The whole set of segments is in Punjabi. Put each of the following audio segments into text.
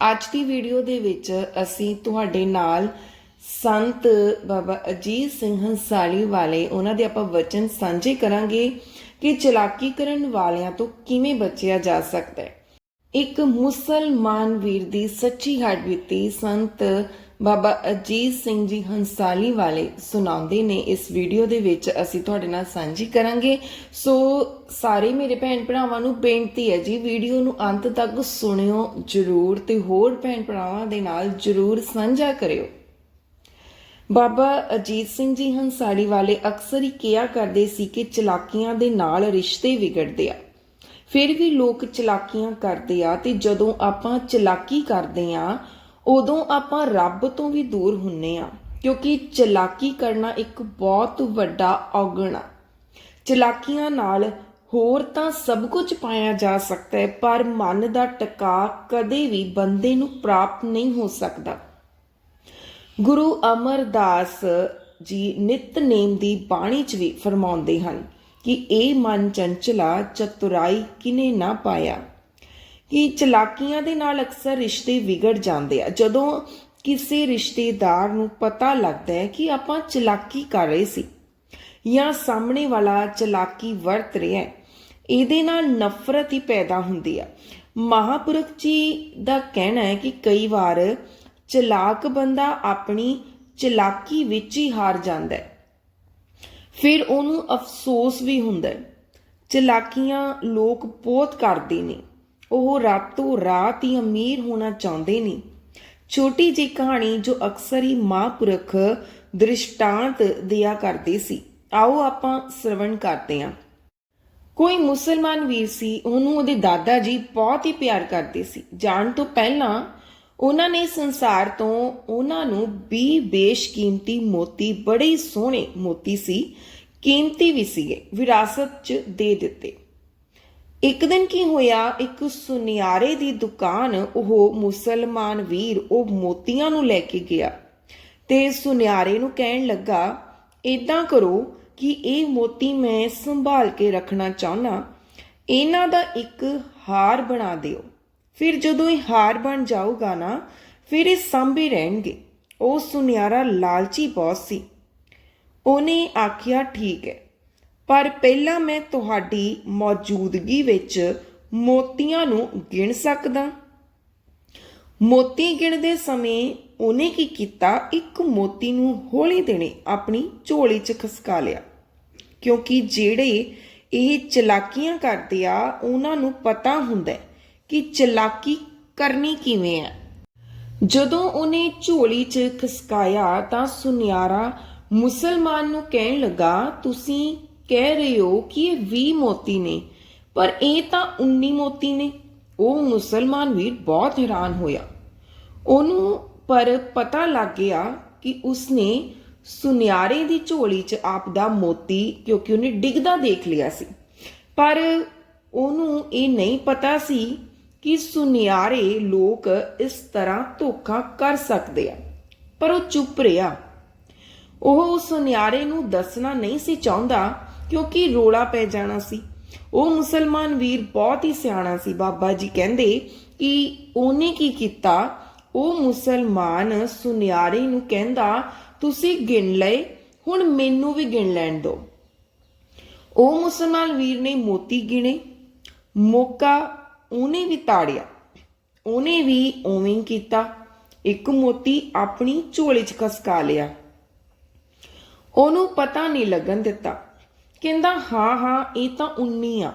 ਅੱਜ ਦੀ ਵੀਡੀਓ ਦੇ ਵਿੱਚ ਅਸੀਂ ਤੁਹਾਡੇ ਨਾਲ ਸੰਤ ਬਾਬਾ ਅਜੀਤ ਸਿੰਘ ਹੰਸਾਲੀ ਵਾਲੇ ਉਹਨਾਂ ਦੇ ਆਪਾਂ ਵਚਨ ਸਾਂਝੇ ਕਰਾਂਗੇ ਕਿ ਚਲਾਕੀ ਕਰਨ ਵਾਲਿਆਂ ਤੋਂ ਕਿਵੇਂ ਬਚਿਆ ਜਾ ਸਕਦਾ ਹੈ। ਇੱਕ ਮੁਸਲਮਾਨ ਵੀਰ ਦੀ ਸੱਚੀ ਹੱਡ ਬੀਤੀ ਸੰਤ ਬਾਬਾ ਅਜੀਤ ਸਿੰਘ ਜੀ ਹੰਸਾਲੀ ਵਾਲੇ ਸੁਣਾਉਂਦੇ ਨੇ ਇਸ ਵੀਡੀਓ ਦੇ ਵਿੱਚ, ਅਸੀਂ ਤੁਹਾਡੇ ਨਾਲ ਸਾਂਝੀ ਕਰਾਂਗੇ। ਸੋ ਸਾਰੇ ਮੇਰੇ ਭੈਣ ਭਰਾਵਾਂ ਨੂੰ ਬੇਨਤੀ ਹੈ ਜੀ ਵੀਡੀਓ ਨੂੰ ਅੰਤ ਤੱਕ ਸੁਣਿਓ ਜਰੂਰ ਤੇ ਹੋਰ ਭੈਣ ਭਰਾਵਾਂ ਦੇ ਨਾਲ ਜਰੂਰ ਸਾਂਝਾ ਕਰਿਓ। ਬਾਬਾ ਅਜੀਤ ਸਿੰਘ ਜੀ ਹੰਸਾਲੀ ਵਾਲੇ ਅਕਸਰ ਹੀ ਕਿਹਾ ਕਰਦੇ ਸੀ ਕਿ ਚਲਾਕੀਆਂ ਦੇ ਨਾਲ ਰਿਸ਼ਤੇ ਵਿਗੜਦੇ ਆ। ਫਿਰ ਵੀ ਲੋਕ ਚਲਾਕੀਆਂ ਕਰਦੇ ਆ ਤੇ ਜਦੋਂ ਆਪਾਂ ਚਲਾਕੀ ਕਰਦੇ ਆ ਉਦੋਂ ਆਪਾਂ ਰੱਬ ਤੋਂ ਵੀ ਦੂਰ ਹੁੰਨੇ ਆ, ਕਿਉਂਕਿ ਚਲਾਕੀ ਕਰਨਾ ਇੱਕ ਬਹੁਤ ਵੱਡਾ ਔਗਣ ਆ। ਚਲਾਕੀਆਂ ਨਾਲ ਹੋਰ ਤਾਂ ਸਭ ਕੁਝ ਪਾਇਆ ਜਾ ਸਕਦਾ ਹੈ, ਪਰ ਮਨ ਦਾ ਟਿਕਾ ਕਦੇ ਵੀ ਬੰਦੇ ਨੂੰ ਪ੍ਰਾਪਤ ਨਹੀਂ ਹੋ ਸਕਦਾ। ਗੁਰੂ ਅਮਰਦਾਸ ਜੀ ਨਿਤਨੇਮ ਦੀ ਬਾਣੀ 'ਚ ਵੀ ਫਰਮਾਉਂਦੇ ਹਨ ਕਿ ਇਹ ਮਨ ਚੰਚਲਾ ਚਤੁਰਾਈ ਕਿਨੇ ਨਾ ਪਾਇਆ। ਕਿ ਚਲਾਕੀਆਂ ਦੇ ਨਾਲ ਅਕਸਰ ਰਿਸ਼ਤੇ ਵਿਗੜ ਜਾਂਦੇ ਆ। ਜਦੋਂ ਕਿਸੇ ਰਿਸ਼ਤੇਦਾਰ ਨੂੰ ਪਤਾ ਲੱਗਦਾ ਹੈ ਕਿ ਆਪਾਂ ਚਲਾਕੀ ਕਰ ਰਹੇ ਸੀ ਜਾਂ ਸਾਹਮਣੇ ਵਾਲਾ ਚਲਾਕੀ ਵਰਤ ਰਿਹਾ ਹੈ, ਇਹਦੇ ਨਾਲ ਨਫ਼ਰਤ ਹੀ ਪੈਦਾ ਹੁੰਦੀ ਆ। ਮਹਾਪੁਰਖ ਜੀ ਦਾ ਕਹਿਣਾ ਹੈ ਕਿ ਕਈ ਵਾਰ ਚਲਾਕ ਬੰਦਾ ਆਪਣੀ ਚਲਾਕੀ ਵਿੱਚ ਹੀ ਹਾਰ ਜਾਂਦਾ ਹੈ। ਫਿਰ ਉਹਨੂੰ ਅਫਸੋਸ ਵੀ ਹੁੰਦਾ ਹੈ। ਚਲਾਕੀਆਂ ਲੋਕ ਬਹੁਤ ਕਰਦੇ ਨੇ। ਉਹ ਰਾਤੋਂ ਰਾਤ ਹੀ ਅਮੀਰ ਹੋਣਾ ਚਾਹੁੰਦੇ ਨੇ। ਛੋਟੀ ਜਿਹੀ ਕਹਾਣੀ ਜੋ ਅਕਸਰ ਹੀ ਮਹਾਂਪੁਰਖ ਦ੍ਰਿਸ਼ਟਾਂਤ ਦਿਆ ਕਰਦੇ ਸੀ। ਆਓ ਆਪਾਂ ਸ਼ਰਵਣ ਕਰਦੇ ਹਾਂ। ਕੋਈ ਮੁਸਲਮਾਨ ਵੀਰ ਸੀ, ਉਹਨੂੰ ਉਹਦੇ ਦਾਦਾ ਜੀ ਬਹੁਤ ਹੀ ਪਿਆਰ ਕਰਦੇ ਸੀ। ਜਾਣ ਤੋਂ ਪਹਿਲਾਂ ਉਹਨਾਂ ਨੇ ਸੰਸਾਰ ਤੋਂ ਉਹਨਾਂ ਨੂੰ 20 ਬੇਸ਼ਕੀਮਤੀ ਮੋਤੀ, ਬੜੇ ਸੋਹਣੇ ਮੋਤੀ ਸੀ, ਕੀਮਤੀ ਵੀ ਸੀਗੇ, ਵਿਰਾਸਤ 'ਚ ਦੇ ਦਿੱਤੇ। ਇੱਕ ਦਿਨ ਕੀ ਹੋਇਆ? ਇੱਕ ਸੁਨਿਆਰੇ ਦੀ ਦੁਕਾਨ, ਉਹ ਮੁਸਲਮਾਨ ਵੀਰ, ਉਹ ਮੋਤੀਆਂ ਨੂੰ ਲੈ ਕੇ ਗਿਆ। ਤੇ ਸੁਨਿਆਰੇ ਨੂੰ ਕਹਿਣ ਲੱਗਾ ਇਦਾਂ ਕਰੋ ਕਿ ਇਹ ਮੋਤੀ ਮੈਂ ਸੰਭਾਲ ਕੇ ਰੱਖਣਾ ਚਾਹੁੰਦਾ। ਇਹਨਾਂ ਦਾ ਇੱਕ ਹਾਰ ਬਣਾ ਦਿਓ। ਫਿਰ ਜਦੋਂ ਇਹ ਹਾਰ ਬਣ ਜਾਊਗਾ ਨਾ, ਫਿਰ ਇਹ ਸਾਂਭੇ ਰਹਿਣਗੇ। ਉਹ ਸੁਨਿਆਰਾ ਲਾਲਚੀ ਬਹੁਤ ਸੀ। ਉਹਨੇ ਆਖਿਆ, ਠੀਕ ਹੈ। ਪਰ ਪਹਿਲਾਂ ਮੈਂ ਤੁਹਾਡੀ ਮੌਜੂਦਗੀ ਵਿੱਚ ਮੋਤੀਆਂ ਨੂੰ ਗਿਣ ਸਕਦਾ। ਮੋਤੀ ਗਿਣਦੇ ਸਮੇਂ ਉਹਨੇ ਕੀ ਕੀਤਾ? ਇੱਕ ਮੋਤੀ ਨੂੰ ਹੌਲੀ ਦੇਣੇ ਆਪਣੀ ਝੋਲੀ 'ਚ ਖਸਕਾ ਲਿਆ। ਕਿਉਂਕਿ ਜਿਹੜੇ ਇਹ ਚਲਾਕੀਆਂ ਕਰਦੇ ਆ, ਉਹਨਾਂ ਨੂੰ ਪਤਾ ਹੁੰਦਾ ਕਿ ਚਲਾਕੀ ਕਰਨੀ ਕਿਵੇਂ ਹੈ। ਜਦੋਂ ਉਹਨੇ ਝੋਲੀ 'ਚ ਖਸਕਾਇਆ ਤਾਂ ਸੁਨਿਆਰਾ ਮੁਸਲਮਾਨ ਨੂੰ ਕਹਿਣ ਲੱਗਾ, ਤੁਸੀਂ ਕਹਿ ਰਹੇ ਹੋ ਕਿ ਇਹ 20 ਮੋਤੀ ਨੇ, ਪਰ ਇਹ ਤਾਂ 19 ਮੋਤੀ ਨੇ। ਉਹ ਮੁਸਲਮਾਨ ਵੀਰ ਬਹੁਤ ਹੈਰਾਨ ਹੋਇਆ। ਉਹਨੂੰ ਪਰ ਪਤਾ ਲੱਗ ਗਿਆ ਕਿ ਉਸਨੇ ਸੁਨਿਆਰੇ ਦੀ ਝੋਲੀ 'ਚ ਆਪ ਦਾ ਮੋਤੀ, ਕਿਉਂਕਿ ਉਹਨੇ ਡਿੱਗਦਾ ਦੇਖ ਲਿਆ ਸੀ। ਪਰ ਉਹਨੂੰ ਇਹ ਨਹੀਂ ਪਤਾ ਸੀ ਕਿ ਸੁਨਿਆਰੇ ਲੋਕ ਇਸ ਤਰ੍ਹਾਂ ਧੋਖਾ ਕਰ ਸਕਦੇ ਆ। ਪਰ ਉਹ ਚੁੱਪ ਰਿਹਾ। ਉਹ ਸੁਨਿਆਰੇ ਨੂੰ ਦੱਸਣਾ ਨਹੀਂ ਸੀ ਚਾਹੁੰਦਾ ਕਿਉਂਕਿ ਰੋਲਾ ਪੈ ਜਾਣਾ ਸੀ। ਉਹ ਮੁਸਲਮਾਨ ਵੀਰ ਬਹੁਤ ਹੀ ਸਿਆਣਾ ਸੀ। ਬਾਬਾ ਜੀ ਕਹਿੰਦੇ ਕਿ ਉਹਨੇ ਕੀ ਕੀਤਾ? ਉਹ ਮੁਸਲਮਾਨ ਸੁਨਿਆਰੇ ਨੂੰ ਕਹਿੰਦਾ, ਤੁਸੀਂ ਗਿਣ ਲਏ, ਹੁਣ ਮੈਨੂੰ ਵੀ ਗਿਣ ਲੈਣ ਦਿਓ। ਉਹ ਮੁਸਲਮਾਨ ਵੀਰ ਨੇ ਮੋਤੀ ਗਿਣੇ। ਮੌਕਾ ਉਹਨੇ ਵੀ ਤਾੜਿਆ। ਉਹਨੇ ਵੀ ਉਵੇਂ ਕੀਤਾ। ਇੱਕ ਮੋਤੀ ਆਪਣੀ ਝੋਲੇ 'ਚ ਖਸਕਾ ਲਿਆ। ਉਹਨੂੰ ਪਤਾ ਨਹੀਂ ਲੱਗਣ ਦਿੱਤਾ। ਕਹਿੰਦਾ, ਹਾਂ ਹਾਂ, ਇਹ ਤਾਂ 19 ਆ।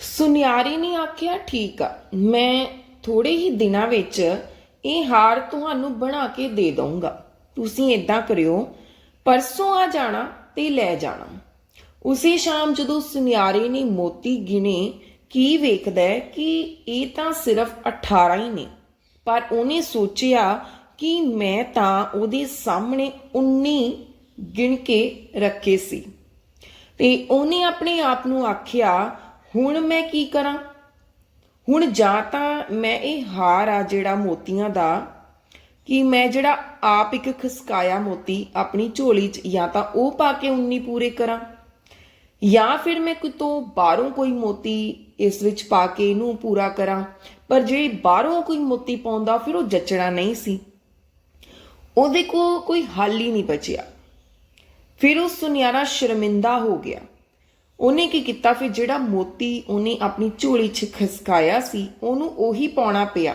ਸੁਨਿਆਰੀ ਨੇ ਆਖਿਆ, ਠੀਕ ਆ, ਮੈਂ ਥੋੜੇ ਹੀ ਦਿਨਾਂ ਵਿੱਚ ਇਹ ਹਾਰ ਤੁਹਾਨੂੰ ਬਣਾ ਕੇ ਦੇ ਦਊਂਗਾ। ਤੁਸੀਂ ਇਦਾਂ ਕਰਿਓ, ਪਰਸੋਂ ਆ ਜਾਣਾ ਤੇ ਲੈ ਜਾਣਾ। ਉਸੇ ਸ਼ਾਮ ਜਦੋਂ ਸੁਨਿਆਰੇ ਨੇ ਮੋਤੀ ਗਿਣੇ, ਕੀ ਵੇਖਦਾ ਕਿ ਇਹ ਤਾਂ ਸਿਰਫ 18 ਹੀ ਨੇ। ਪਰ ਉਹਨੇ ਸੋਚਿਆ ਕਿ ਮੈਂ ਤਾਂ ਉਹਦੇ ਸਾਹਮਣੇ 19 ਗਿਣ ਕੇ ਰੱਖੇ ਸੀ। ਤੇ ਉਹਨੇ ਆਪਣੇ ਆਪ ਨੂੰ ਆਖਿਆ, ਹੁਣ ਮੈਂ ਕੀ ਕਰਾਂ? ਹੁਣ ਜਾਂ ਤਾਂ ਮੈਂ ਇਹ ਹਾਰ ਆ ਜਿਹੜਾ ਮੋਤੀਆਂ ਦਾ, ਕਿ ਮੈਂ ਜਿਹੜਾ ਆਪ ਇੱਕ ਖਸਕਾਇਆ ਮੋਤੀ ਆਪਣੀ ਝੋਲੀ 'ਚ ਜਾਂ ਤਾਂ ਉਹ ਪਾ ਕੇ 19 ਪੂਰੇ ਕਰਾਂ? ਜਾਂ ਫਿਰ ਮੈਂ ਕਿਤੋਂ ਬਾਹਰੋਂ ਕੋਈ ਮੋਤੀ ਇਸ ਵਿੱਚ ਪਾ ਕੇ ਇਹਨੂੰ ਪੂਰਾ ਕਰਾਂ? ਪਰ ਜੇ ਬਾਹਰੋਂ ਕੋਈ ਮੋਤੀ ਪਾਉਂਦਾ, ਫਿਰ ਉਹ ਜੱਚਣਾ ਨਹੀਂ ਸੀ। ਉਹਦੇ ਕੋ ਕੋਈ ਹੱਲ ਹੀ ਨਹੀਂ ਬਚਿਆ। ਫਿਰ ਉਹ ਸੁਨਿਆਰਾ ਸ਼ਰਮਿੰਦਾ ਹੋ ਗਿਆ। ਉਹਨੇ ਕੀ ਕੀਤਾ? ਫਿਰ ਜਿਹੜਾ ਮੋਤੀ ਉਹਨੇ ਆਪਣੀ ਝੋਲੀ 'ਚ ਖਸਕਾਇਆ ਸੀ, ਉਹਨੂੰ ਉਹੀ ਪਾਉਣਾ ਪਿਆ।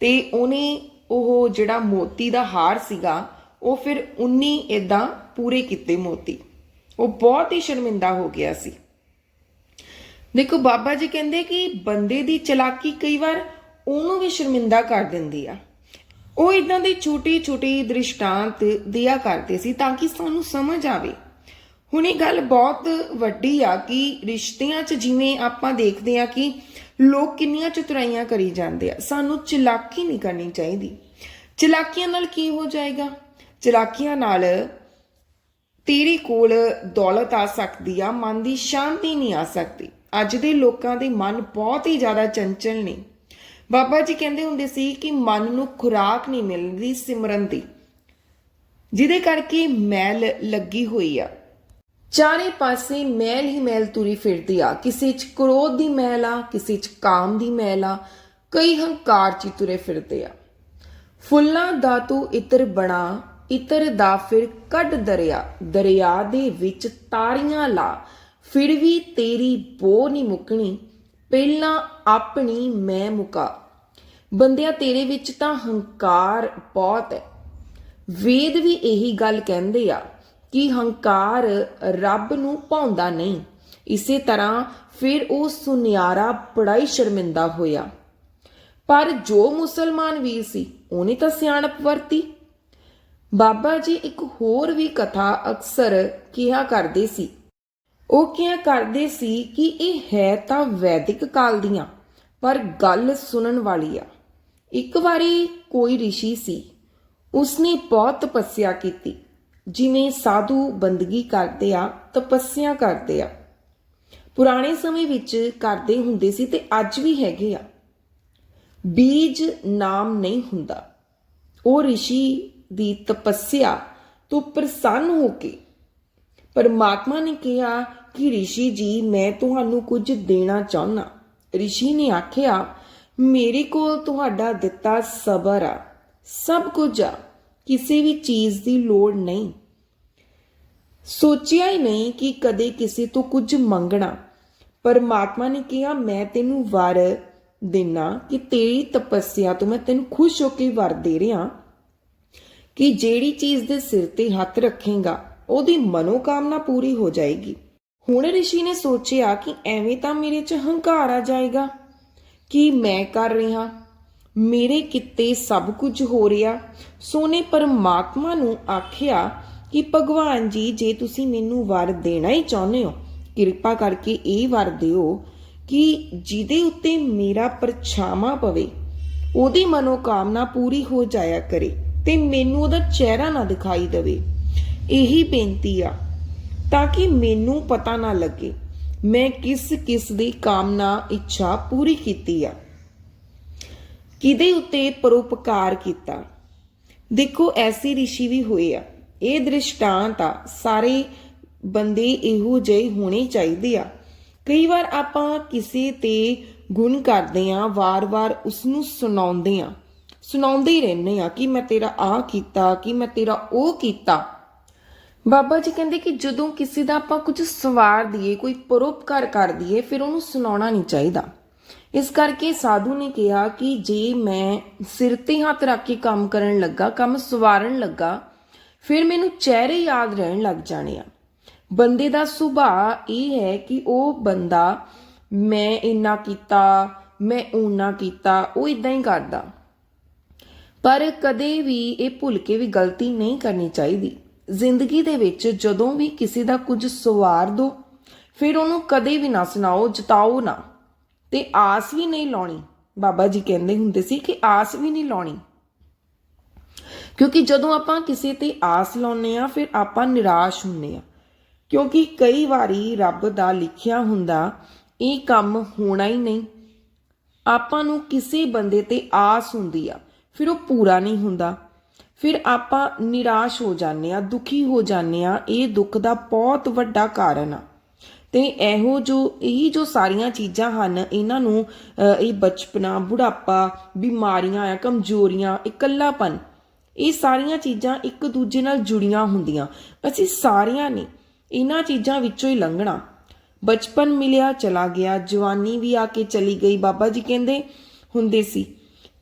ਤੇ ਉਹਨੇ ਉਹ ਜਿਹੜਾ ਮੋਤੀ ਦਾ ਹਾਰ ਸੀਗਾ, ਉਹ ਫਿਰ 19 ਇਦਾਂ ਪੂਰੇ ਕੀਤੇ ਮੋਤੀ। ਉਹ ਬਹੁਤ ਹੀ ਸ਼ਰਮਿੰਦਾ ਹੋ ਗਿਆ ਸੀ। ਦੇਖੋ, ਬਾਬਾ ਜੀ ਕਹਿੰਦੇ ਕਿ ਬੰਦੇ ਦੀ ਚਲਾਕੀ ਕਈ ਵਾਰ ਉਹਨੂੰ ਵੀ ਸ਼ਰਮਿੰਦਾ ਕਰ ਦਿੰਦੀ ਆ। ਉਹ ਇਦਾਂ ਦੇ ਛੋਟੇ ਛੋਟੇ ਦ੍ਰਿਸ਼ਟਾਂਤ ਦਿਆ ਕਰਦੇ ਸੀ ਤਾਂ ਕਿ ਸਾਨੂੰ ਸਮਝ ਆਵੇ। ਹੁਣ ਇਹ ਗੱਲ ਬਹੁਤ ਵੱਡੀ ਆ ਕਿ ਰਿਸ਼ਤਿਆਂ 'ਚ ਜਿਵੇਂ ਆਪਾਂ ਦੇਖਦੇ ਆ ਕਿ ਲੋਕ ਕਿੰਨੀਆਂ ਚਤੁਰਾਈਆਂ ਕਰੀ ਜਾਂਦੇ ਆ, ਸਾਨੂੰ ਚਲਾਕੀ ਨਹੀਂ ਕਰਨੀ ਚਾਹੀਦੀ। ਚਲਾਕੀਆਂ ਨਾਲ ਕੀ ਹੋ ਜਾਏਗਾ? ਚਲਾਕੀਆਂ ਨਾਲ ਤੇਰੇ ਕੋਲ ਦੌਲਤ ਆ ਸਕਦੀ ਆ, ਮਨ ਦੀ ਸ਼ਾਂਤੀ ਨਹੀਂ ਆ ਸਕਦੀ। ਅੱਜ ਦੇ ਲੋਕਾਂ ਦੇ ਮਨ ਬਹੁਤ ਹੀ ਜ਼ਿਆਦਾ ਚੰਚਲ ਨੇ। ਬਾਬਾ ਜੀ ਕਹਿੰਦੇ ਹੁੰਦੇ ਸੀ ਕਿ ਮਨ ਨੂੰ ਖੁਰਾਕ ਨਹੀਂ ਮਿਲਦੀ ਸਿਮਰਨ ਦੀ, ਜਿਹਦੇ ਕਰਕੇ ਮੈਲ ਲੱਗੀ ਹੋਈ ਆ। ਚਾਰੇ ਪਾਸੇ ਮੈਲ ਹੀ ਮੈਲ ਤੁਰੀ ਫਿਰਦੀ ਆ। ਕਿਸੇ 'ਚ ਕ੍ਰੋਧ ਦੀ ਮੈਲ ਆ, ਕਿਸੇ 'ਚ ਕਾਮ ਦੀ ਮੈਲ ਆ, ਕਈ ਹੰਕਾਰ 'ਚ ਹੀ ਤੁਰੇ ਫਿਰਦੇ ਆ। ਫੁੱਲਾਂ ਦਾ ਤੂੰ ਇਤਰ ਬਣਾ, ਇਤਰ ਦਾ ਫਿਰ ਕੱਢ ਦਰਿਆ। ਦਰਿਆ ਦੇ ਵਿੱਚ ਤਾਰੀਆਂ ਲਾ, ਫਿਰ ਵੀ ਤੇਰੀ ਬੋ ਨਹੀਂ ਮੁੱਕਣੀ ਪਹਿਲਾਂ ਆਪਣੀ ਮੈਂ ਮੁਕਾ। ਬੰਦਿਆ ਤੇਰੇ ਵਿੱਚ ਤਾਂ ਹੰਕਾਰ ਬਹੁਤ ਹੈ। ਵੇਦ ਵੀ ਇਹੀ ਗੱਲ ਕਹਿੰਦੇ ਆ ਕਿ ਹੰਕਾਰ ਰੱਬ ਨੂੰ ਪਾਉਂਦਾ ਨਹੀਂ। ਇਸੇ ਤਰ੍ਹਾਂ ਫਿਰ ਉਹ ਸੁਨਿਆਰਾ ਬੜਾ ਹੀ ਸ਼ਰਮਿੰਦਾ ਹੋਇਆ। ਪਰ ਜੋ ਮੁਸਲਮਾਨ ਵੀਰ ਸੀ, ਉਹਨੇ ਤਾਂ ਸਿਆਣਪ ਵਰਤੀ। ਬਾਬਾ ਜੀ ਇੱਕ ਹੋਰ ਵੀ ਕਥਾ ਅਕਸਰ ਕਿਹਾ ਕਰਦੇ ਸੀ ਉਹ ਕਿਹਾ ਕਰਦੇ ਸੀ ਕਿ ਇਹ ਹੈ ਤਾਂ ਵੈਦਿਕ ਕਾਲ ਦੀਆਂ ਪਰ ਗੱਲ ਸੁਣਨ ਵਾਲੀ ਆ ਇੱਕ ਵਾਰੀ ਕੋਈ ઋષਿ ਸੀ ਉਸਨੇ ਬਹੁਤ ਤਪੱਸਿਆ ਕੀਤੀ ਜਿਵੇਂ ਸਾਧੂ ਬੰਦਗੀ ਕਰਦੇ ਆ ਤਪੱਸਿਆ ਕਰਦੇ ਆ ਪੁਰਾਣੇ ਸਮੇਂ ਵਿੱਚ ਕਰਦੇ ਹੁੰਦੇ ਸੀ ਤੇ ਅੱਜ ਵੀ ਹੈਗੇ ਆ ਬੀਜ ਨਾਮ ਨਹੀਂ ਹੁੰਦਾ ਉਹ ઋષਿ ਦੀ ਤਪੱਸਿਆ ਤੋਂ ਪ੍ਰਸੰਨ ਹੋ ਕੇ ਪਰਮਾਤਮਾ ਨੇ ਕਿਹਾ ਕਿ ઋષਿ ਜੀ ਮੈਂ ਤੁਹਾਨੂੰ ਕੁਝ ਦੇਣਾ ਚਾਹੁੰਦਾ ઋષਿ ਨੇ ਆਖਿਆ ਮੇਰੇ ਕੋਲ ਤੁਹਾਡਾ ਦਿੱਤਾ ਸਬਰ ਆ ਸਭ ਕੁਝ ਆ ਕਿਸੇ ਵੀ ਚੀਜ਼ ਦੀ ਲੋੜ ਨਹੀਂ ਸੋਚਿਆ ਹੀ ਨਹੀਂ ਕਿ ਕਦੇ ਕਿਸੇ ਤੋਂ ਕੁਝ ਮੰਗਣਾ ਪਰਮਾਤਮਾ ਨੇ ਕਿਹਾ ਮੈਂ ਤੈਨੂੰ ਵਰ ਦੇਣਾ ਕਿ ਤੇਰੀ ਤਪੱਸਿਆ ਤੋਂ ਮੈਂ ਤੈਨੂੰ ਖੁਸ਼ ਹੋ ਕੇ ਵਰ ਦੇ ਰਿਹਾ ਕਿ ਜਿਹੜੀ ਚੀਜ਼ ਦੇ ਸਿਰ ਤੇ ਹੱਥ ਰੱਖੇਗਾ ਉਹਦੀ ਮਨੋਕਾਮਨਾ ਪੂਰੀ ਹੋ ਜਾਏਗੀ। ਹੁਣ ਰਿਸ਼ੀ ਨੇ ਸੋਚਿਆ ਕਿ ਐਵੇਂ ਤਾਂ ਮੇਰੇ 'ਚ ਹੰਕਾਰ ਆ ਜਾਏਗਾ। ਕਿ ਮੈਂ ਕਰ ਰਿਹਾ? ਮੇਰੇ ਕਿਤੇ ਸਭ ਕੁਝ ਹੋ ਰਿਹਾ। ਸੋਨੇ ਪਰਮਾਤਮਾ ਨੂੰ ਆਖਿਆ ਕਿ ਭਗਵਾਨ ਜੀ, ਜੇ ਤੁਸੀਂ ਮੈਨੂੰ ਵਰ ਦੇਣਾ ਹੀ ਚਾਹੁੰਦੇ ਹੋ, ਕਿਰਪਾ ਕਰਕੇ ਇਹ ਵਰ ਦਿਓ ਕਿ ਜਿਹਦੇ ਉੱਤੇ ਮੇਰਾ ਪਰਛਾਵਾਂ ਪਵੇ, ਉਹਦੀ ਮਨੋਕਾਮਨਾ ਪੂਰੀ ਹੋ ਜਾਇਆ ਕਰੇ ਤੇ ਮੈਨੂੰ ਉਹਦਾ ਚਿਹਰਾ ਨਾ ਦਿਖਾਈ ਦੇਵੇ। ਇਹੀ ਬੇਨਤੀ ਆ ਤਾਂ ਕਿ ਮੈਨੂੰ ਪਤਾ ਨਾ ਲੱਗੇ। ਮੈਂ ਕਿਸ ਕਿਸ ਦੀ ਕਾਮਨਾ ਇੱਛਾ ਪੂਰੀ ਕੀਤੀ ਆ। ਕਿਹਦੇ ਉੱਤੇ ਪਰਉਪਕਾਰ ਕੀਤਾ। ਦੇਖੋ, ਐਸੀ ઋષਿ ਵੀ ਹੋਏ ਆ। ਇਹ ਦ੍ਰਿਸ਼ਟਾਂਤ ਆ। ਸਾਰੇ ਬੰਦੇ ਇਹੋ ਜਿਹੇ ਹੋਣੇ ਚਾਹੀਦੇ ਆ। ਕਈ ਵਾਰ ਆਪਾਂ ਕਿਸੇ ਤੇ ਗੁਣ ਕਰਦੇ ਆ, ਵਾਰ-ਵਾਰ ਉਸ ਨੂੰ ਸੁਣਾਉਂਦੇ ਆ। ਸੁਣਾਉਂਦੇ ਹੀ ਰਹਿੰਦੇ ਆ ਕਿ ਮੈਂ ਤੇਰਾ ਆ ਕੀਤਾ, ਕਿ ਮੈਂ ਤੇਰਾ ਉਹ ਕੀਤਾ। ਬਾਬਾ ਜੀ ਕਹਿੰਦੇ ਕਿ ਜਦੋਂ ਕਿਸੇ ਦਾ ਆਪਾਂ ਕੁਝ ਸਵਾਰ ਦਈਏ, ਕੋਈ ਪਰਉਪਕਾਰ ਕਰ ਦਈਏ, ਫਿਰ ਉਹਨੂੰ ਸੁਣਾਉਣਾ ਨਹੀਂ ਚਾਹੀਦਾ। ਇਸ ਕਰਕੇ ਸਾਧੂ ਨੇ ਕਿਹਾ ਕਿ ਜੇ ਮੈਂ ਸਿਰ ਤੇ ਹੱਥ ਰੱਖ ਕੇ ਕੰਮ ਕਰਨ ਲੱਗਾ, ਕੰਮ ਸਵਾਰਨ ਲੱਗਾ, ਫਿਰ ਮੈਨੂੰ ਚਿਹਰੇ ਯਾਦ ਰਹਿਣ ਲੱਗ ਜਾਣੇ ਆ। ਬੰਦੇ ਦਾ ਸੁਭਾਅ ਇਹ ਹੈ ਕਿ ਉਹ ਬੰਦਾ, ਮੈਂ ਇੰਨਾ ਕੀਤਾ, ਮੈਂ ਓਨਾ ਕੀਤਾ, ਉਹ ਇਦਾਂ ਹੀ ਕਰਦਾ। ਪਰ ਕਦੇ ਵੀ ਇਹ ਭੁੱਲ ਕੇ ਵੀ ਗਲਤੀ ਨਹੀਂ ਕਰਨੀ ਚਾਹੀਦੀ। ਜ਼ਿੰਦਗੀ ਦੇ ਵਿੱਚ ਜਦੋਂ ਵੀ ਕਿਸੇ ਦਾ ਕੁਝ ਸਵਾਰ ਦੋ, ਫਿਰ ਉਹਨੂੰ ਕਦੇ ਵੀ ਨਾ ਸੁਣਾਓ, ਜਤਾਓ ਨਾ। ਤੇ ਆਸ ਵੀ ਨਹੀਂ ਲਾਉਣੀ। ਬਾਬਾ ਜੀ ਕਹਿੰਦੇ ਹੁੰਦੇ ਸੀ ਕਿ ਆਸ ਵੀ ਨਹੀਂ ਲਾਉਣੀ। ਕਿਉਂਕਿ ਜਦੋਂ ਆਪਾਂ ਕਿਸੇ ਤੇ ਆਸ ਲਾਉਂਦੇ ਆ ਫਿਰ ਆਪਾਂ ਨਿਰਾਸ਼ ਹੁੰਨੇ ਆ ਕਿਉਂਕਿ ਕਈ ਵਾਰੀ ਰੱਬ ਦਾ ਲਿਖਿਆ ਹੁੰਦਾ, ਇਹ ਕੰਮ ਹੋਣਾ ਹੀ ਨਹੀਂ। ਆਪਾਂ ਨੂੰ ਕਿਸੇ ਬੰਦੇ ਤੇ ਆਸ ਹੁੰਦੀ ਆ, ਫਿਰ ਉਹ ਪੂਰਾ ਨਹੀਂ ਹੁੰਦਾ। ਫਿਰ ਆਪਾਂ ਨਿਰਾਸ਼ ਹੋ ਜਾਂਦੇ ਆ ਦੁਖੀ ਹੋ ਜਾਂਦੇ ਆ ਇਹ ਦੁੱਖ ਦਾ ਬਹੁਤ ਵੱਡਾ ਕਾਰਨ ਆ। ਤੇ ਇਹੋ ਜੋ, ਇਹੀ ਜੋ ਸਾਰੀਆਂ ਚੀਜ਼ਾਂ ਹਨ, ਇਹਨਾਂ ਨੂੰ ਇਹ ਬਚਪਨਾ, ਬੁਢਾਪਾ, ਬਿਮਾਰੀਆਂ ਆ ਕਮਜ਼ੋਰੀਆਂ, ਇਕੱਲਾਪਨ, ਇਹ ਸਾਰੀਆਂ ਚੀਜ਼ਾਂ ਇੱਕ ਦੂਜੇ ਨਾਲ ਜੁੜੀਆਂ ਹੁੰਦੀਆਂ। ਅਸੀਂ ਸਾਰਿਆਂ ਨੇ ਇਹਨਾਂ ਚੀਜ਼ਾਂ ਵਿੱਚੋਂ ਹੀ ਲੰਘਣਾ। ਬਚਪਨ ਮਿਲਿਆ, ਚਲਾ ਗਿਆ, ਜਵਾਨੀ ਵੀ ਆ ਕੇ ਚਲੀ ਗਈ, ਬਾਬਾ ਜੀ ਕਹਿੰਦੇ ਹੁੰਦੇ ਸੀ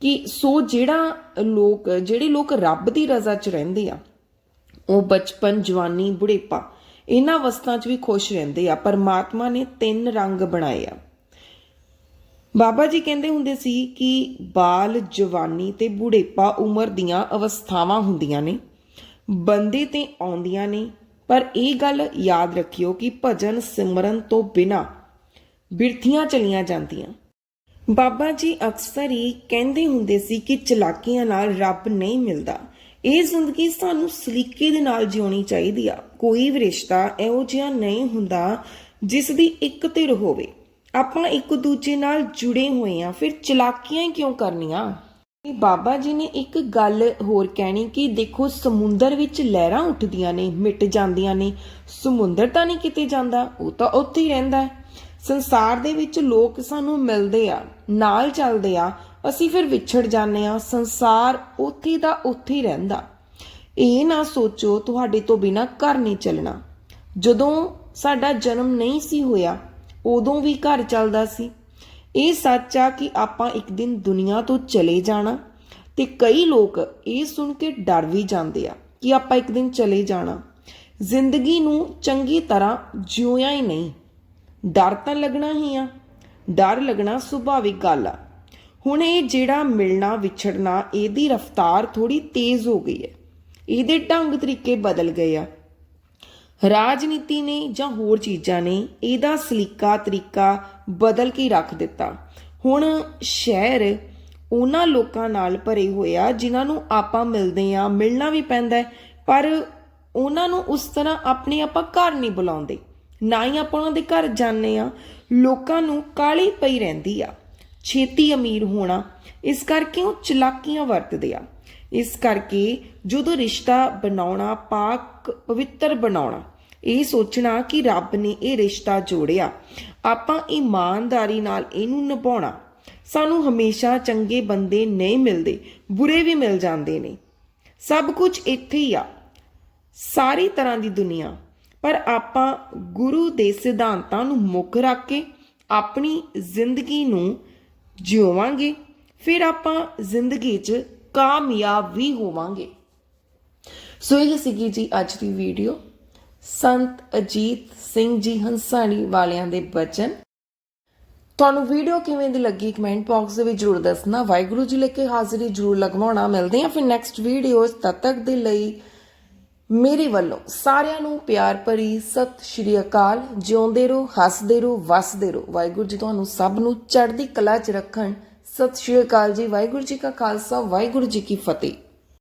ਕਿ ਸੋ ਜਿਹੜਾ ਲੋਕ, ਜਿਹੜੇ ਲੋਕ ਰੱਬ ਦੀ ਰਜ਼ਾ 'ਚ ਰਹਿੰਦੇ ਆ, ਉਹ ਬਚਪਨ, ਜਵਾਨੀ, ਬੁਢੇਪਾ, ਇਹਨਾਂ ਅਵਸਥਾ 'ਚ ਵੀ ਖੁਸ਼ ਰਹਿੰਦੇ ਆ। ਪਰਮਾਤਮਾ ਨੇ ਤਿੰਨ ਰੰਗ ਬਣਾਏ ਆ। ਬਾਬਾ ਜੀ ਕਹਿੰਦੇ ਹੁੰਦੇ ਸੀ ਕਿ ਬਾਲ, ਜਵਾਨੀ ਤੇ ਬੁਢੇਪਾ ਉਮਰ ਦੀਆਂ ਅਵਸਥਾਵਾਂ ਹੁੰਦੀਆਂ ਨੇ, ਬੰਦੇ ਤੇ ਆਉਂਦੀਆਂ ਨੇ। ਪਰ ਇਹ ਗੱਲ ਯਾਦ ਰੱਖਿਓ ਕਿ ਭਜਨ ਸਿਮਰਨ ਤੋਂ ਬਿਨਾ ਬਿਰਥੀਆਂ ਚਲੀਆਂ ਜਾਂਦੀਆਂ। ਬਾਬਾ ਜੀ ਅਕਸਰ ਹੀ ਕਹਿੰਦੇ ਹੁੰਦੇ ਸੀ ਕਿ ਚਲਾਕੀਆਂ ਨਾਲ ਰੱਬ ਨਹੀਂ ਮਿਲਦਾ। ਇਹ ਜ਼ਿੰਦਗੀ ਸਾਨੂੰ ਸਲੀਕੇ ਦੇ ਨਾਲ ਜਿਉਣੀ ਚਾਹੀਦੀ ਆ। ਕੋਈ ਵੀ ਰਿਸ਼ਤਾ ਇਹੋ ਜਿਹਾ ਨਹੀਂ ਹੁੰਦਾ ਜਿਸ ਦੀ ਇੱਕ ਧਿਰ ਹੋਵੇ। ਆਪਾਂ ਇੱਕ ਦੂਜੇ ਨਾਲ ਜੁੜੇ ਹੋਏ ਆ, ਫਿਰ ਚਲਾਕੀਆਂ ਹੀ ਕਿਉਂ ਕਰਨੀਆਂ? ਬਾਬਾ ਜੀ ਨੇ ਇੱਕ ਗੱਲ ਹੋਰ ਕਹਿਣੀ ਕਿ ਦੇਖੋ, ਸਮੁੰਦਰ ਵਿੱਚ ਲਹਿਰਾਂ ਉੱਠਦੀਆਂ ਨੇ, ਮਿਟ ਜਾਂਦੀਆਂ ਨੇ। ਸਮੁੰਦਰ ਤਾਂ ਨਹੀਂ ਕਿਤੇ ਜਾਂਦਾ, ਉਹ ਤਾਂ ਉੱਥੇ ਹੀ ਰਹਿੰਦਾ ਹੈ। ਸੰਸਾਰ ਦੇ ਵਿੱਚ ਲੋਕ ਸਾਨੂੰ ਮਿਲਦੇ ਆ, ਨਾਲ ਚੱਲਦੇ ਆ, ਅਸੀਂ ਫਿਰ ਵਿਛੜ ਜਾਂਦੇ ਆ, ਸੰਸਾਰ ਉੱਥੇ ਦਾ ਉੱਥੇ ਰਹਿੰਦਾ। ਇਹ ਨਾ ਸੋਚੋ ਤੁਹਾਡੇ ਤੋਂ ਬਿਨਾ ਘਰ ਨਹੀਂ ਚੱਲਣਾ। ਜਦੋਂ ਸਾਡਾ ਜਨਮ ਨਹੀਂ ਸੀ ਹੋਇਆ, ਉਦੋਂ ਵੀ ਘਰ ਚੱਲਦਾ ਸੀ। ਇਹ ਸੱਚ ਆ ਕਿ ਆਪਾਂ ਇੱਕ ਦਿਨ ਦੁਨੀਆ ਤੋਂ ਚਲੇ ਜਾਣਾ ਤੇ ਕਈ ਲੋਕ ਇਹ ਸੁਣ ਕੇ ਡਰ ਵੀ ਜਾਂਦੇ ਆ ਕਿ ਆਪਾਂ ਇੱਕ ਦਿਨ ਚਲੇ ਜਾਣਾ। ਜ਼ਿੰਦਗੀ ਨੂੰ ਚੰਗੀ ਤਰ੍ਹਾਂ ਜਿਉਇਆ ਹੀ ਨਹੀਂ। ਡਰ ਤਾਂ ਲੱਗਣਾ ਹੀ ਆ, ਡਰ ਲੱਗਣਾ ਸੁਭਾਵਿਕ ਗੱਲ ਆ। ਹੁਣ ਇਹ ਜਿਹੜਾ ਮਿਲਣਾ ਵਿਛੜਨਾ, ਇਹਦੀ ਰਫ਼ਤਾਰ ਥੋੜੀ ਤੇਜ਼ ਹੋ ਗਈ ਹੈ। ਇਹਦੇ ਢੰਗ ਤਰੀਕੇ ਬਦਲ ਗਏ ਆ। ਰਾਜਨੀਤੀ ਨੇ ਜਾਂ ਹੋਰ ਚੀਜ਼ਾਂ ਨੇ ਇਹਦਾ ਸਲੀਕਾ ਤਰੀਕਾ ਬਦਲ ਕੇ ਰੱਖ ਦਿੱਤਾ। ਹੁਣ ਸ਼ਹਿਰ ਉਹਨਾਂ ਲੋਕਾਂ ਨਾਲ ਭਰੇ ਹੋਏ ਆ, ਜਿਨ੍ਹਾਂ ਨੂੰ ਆਪਾਂ ਮਿਲਦੇ ਆ, ਮਿਲਣਾ ਵੀ ਪੈਂਦਾ ਪਰ ਉਹਨਾਂ ਨੂੰ ਉਸ ਤਰ੍ਹਾਂ ਆਪਣੇ ਆਪਾਂ ਘਰ ਨਹੀਂ ਬੁਲਾਉਂਦੇ। ਨਾ ਹੀ ਆਪਾਂ ਉਹਨਾਂ ਦੇ ਘਰ ਜਾਂਦੇ ਆ ਲੋਕਾਂ ਨੂੰ ਕਾਲੀ ਪਈ ਰਹਿੰਦੀ ਆ। ਛੇਤੀ ਅਮੀਰ ਹੋਣਾ, ਇਸ ਕਰਕੇ ਉਹ ਚਲਾਕੀਆਂ ਵਰਤਦੇ ਆ। ਇਸ ਕਰਕੇ ਜਦੋਂ ਰਿਸ਼ਤਾ ਬਣਾਉਣਾ, ਪਾਕ ਪਵਿੱਤਰ ਬਣਾਉਣਾ, ਇਹ ਸੋਚਣਾ ਕਿ ਰੱਬ ਨੇ ਇਹ ਰਿਸ਼ਤਾ ਜੋੜਿਆ, ਆਪਾਂ ਇਮਾਨਦਾਰੀ ਨਾਲ ਇਹਨੂੰ ਨਿਭਾਉਣਾ। ਸਾਨੂੰ ਹਮੇਸ਼ਾ ਚੰਗੇ ਬੰਦੇ ਨਹੀਂ ਮਿਲਦੇ, ਬੁਰੇ ਵੀ ਮਿਲ ਜਾਂਦੇ ਨੇ। ਸਭ ਕੁਝ ਇੱਥੇ ਹੀ ਆ। ਸਾਰੀ ਤਰ੍ਹਾਂ ਦੀ ਦੁਨੀਆ ਪਰ ਆਪਾਂ ਗੁਰੂ ਦੇ ਸਿਧਾਂਤਾਂ ਨੂੰ ਮੁੱਖ ਰੱਖ ਕੇ ਆਪਣੀ ਜ਼ਿੰਦਗੀ ਨੂੰ ਜਿਉਵਾਂਗੇ, ਫਿਰ ਆਪਾਂ ਜ਼ਿੰਦਗੀ 'ਚ ਕਾਮਯਾਬ ਵੀ ਹੋਵਾਂਗੇ। ਸੋ ਇਹ ਸੀਗੀ ਜੀ ਅੱਜ ਦੀ ਵੀਡੀਓ। ਸੰਤ ਅਜੀਤ ਸਿੰਘ ਜੀ ਹੰਸਾਣੀ ਵਾਲਿਆਂ ਦੇ ਬਚਨ। ਤੁਹਾਨੂੰ ਵੀਡੀਓ ਕਿਵੇਂ ਦੀ ਲੱਗੀ ਕਮੈਂਟ ਬਾਕਸ ਦੇ ਵਿੱਚ ਜਰੂਰ ਦੱਸਣਾ। ਵਾਹਿਗੁਰੂ ਜੀ ਲੈ ਕੇ ਹਾਜ਼ਰੀ ਜਰੂਰ ਲਗਵਾਉਣਾ। ਮਿਲਦੇ ਹਾਂ ਫਿਰ ਨੈਕਸਟ ਵੀਡੀਓਜ਼ ਤਦ ਤੱਕ ਦੇ ਲਈ। ਮੇਰੇ ਵੱਲੋਂ ਸਾਰਿਆਂ ਨੂੰ ਪਿਆਰ ਭਰੀ ਸਤਿ ਸ਼੍ਰੀ ਅਕਾਲ। ਜਿਉਂਦੇ ਰਹੋ, ਹੱਸਦੇ ਰਹੋ, ਵਸਦੇ ਰਹੋ। ਵਾਹਿਗੁਰੂ ਜੀ ਤੁਹਾਨੂੰ ਸਭ ਨੂੰ ਚੜ੍ਹਦੀ ਕਲਾ 'ਚ ਰੱਖਣ। ਸਤਿ ਸ਼੍ਰੀ ਅਕਾਲ ਜੀ। ਵਾਹਿਗੁਰੂ ਜੀ ਕਾ ਖਾਲਸਾ, ਵਾਹਿਗੁਰੂ ਜੀ ਕੀ ਫਤਿਹ।